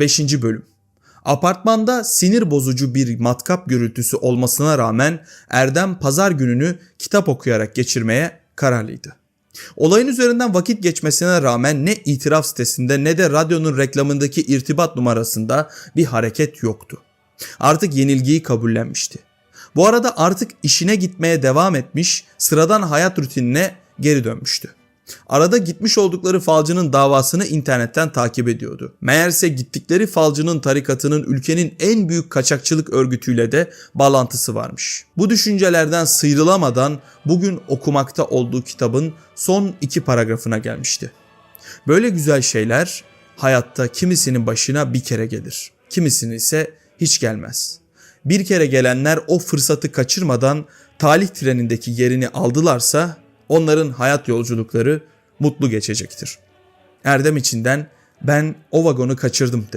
5. Bölüm Apartmanda sinir bozucu bir matkap gürültüsü olmasına rağmen Erdem pazar gününü kitap okuyarak geçirmeye kararlıydı. Olayın üzerinden vakit geçmesine rağmen ne itiraf sitesinde ne de radyonun reklamındaki irtibat numarasında bir hareket yoktu. Artık yenilgiyi kabullenmişti. Bu arada artık işine gitmeye devam etmiş, sıradan hayat rutinine geri dönmüştü. Arada gitmiş oldukları falcının davasını internetten takip ediyordu. Meğerse gittikleri falcının tarikatının ülkenin en büyük kaçakçılık örgütüyle de bağlantısı varmış. Bu düşüncelerden sıyrılamadan bugün okumakta olduğu kitabın son iki paragrafına gelmişti. Böyle güzel şeyler hayatta kimisinin başına bir kere gelir. Kimisinin ise hiç gelmez. Bir kere gelenler o fırsatı kaçırmadan talih trenindeki yerini aldılarsa onların hayat yolculukları mutlu geçecektir. Erdem içinden ben o vagonu kaçırdım dedi.